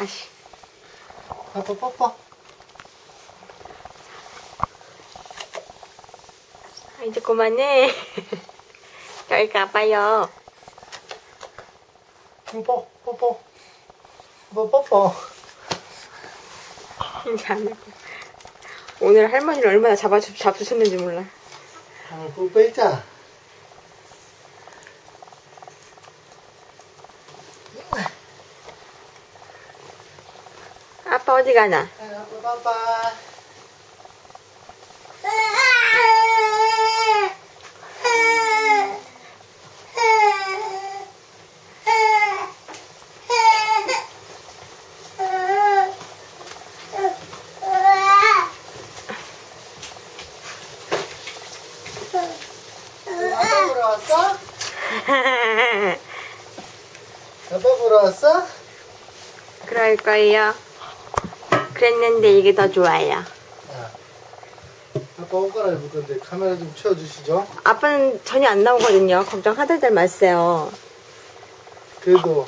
다시. 아빠 뽀뽀. 아, 이제 그만해. 여기 가봐요. 뽀뽀, 뽀뽀. 뽀뽀, 뽀뽀. 이제 안 할 거야. 오늘 할머니를 얼마나 잡아, 잡수셨는지 몰라. 오늘 뽀뽀이자. 아빠 어디 가나? 아빠, 왔어? 아빠 보러 왔어? 그럴 거예요. 그랬는데 이게 더 좋아요. 야, 아빠 옷 갈아입을 건데 카메라 좀 치워주시죠. 아빠는 전혀 안 나오거든요. 걱정하들들 마세요. 그래도